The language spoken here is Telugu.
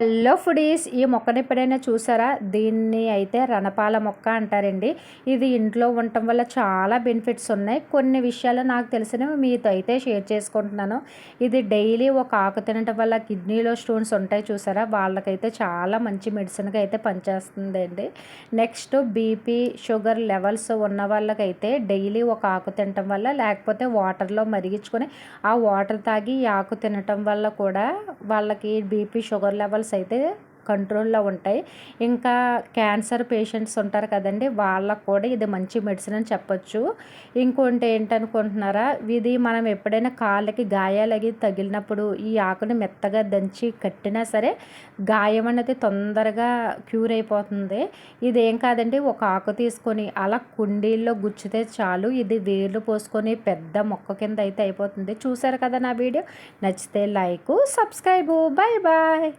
హలో ఫుడీస్ ఈ మొక్కను ఎప్పుడైనా చూసారా? దీన్ని అయితే రణపాల మొక్క అంటారండి. ఇది ఇంట్లో ఉండటం వల్ల చాలా బెనిఫిట్స్ ఉన్నాయి. కొన్ని విషయాలు నాకు తెలిసినవి మీతో అయితే షేర్ చేసుకుంటున్నాను. ఇది డైలీ ఒక ఆకు తినటం వల్ల కిడ్నీలో స్టోన్స్ ఉంటాయి చూసారా? వాళ్ళకైతే చాలా మంచి మెడిసిన్గా అయితే పనిచేస్తుందండి. నెక్స్ట్ బీపీ షుగర్ లెవెల్స్ ఉన్న వాళ్ళకైతే డైలీ ఒక ఆకు తినటం వల్ల లేకపోతే వాటర్లో మరిగించుకొని ఆ వాటర్ తాగి ఈ ఆకు తినటం వల్ల కూడా వాళ్ళకి బీపీ షుగర్ లెవెల్స్ లెవెల్స్ అయితే కంట్రోల్లో ఉంటాయి. ఇంకా క్యాన్సర్ పేషెంట్స్ ఉంటారు కదండి వాళ్ళకు కూడా ఇది మంచి మెడిసిన్ అని చెప్పొచ్చు. ఇంకోటి ఏంటనుకుంటున్నారా ఇది మనం ఎప్పుడైనా కాళ్ళకి గాయాలకి తగిలినప్పుడు ఈ ఆకుని మెత్తగా దంచి కట్టినా సరే గాయం అనేది తొందరగా క్యూర్ అయిపోతుంది. ఇది ఏం కాదండి ఒక ఆకు తీసుకొని అలా కుండీల్లో గుచ్చితే చాలు. ఇది వేర్లు పోసుకొని పెద్ద మొక్క కింద అయితే అయిపోతుంది. చూసారు కదా నా వీడియో? నచ్చితే లైక్ సబ్స్క్రైబు. Bye bye.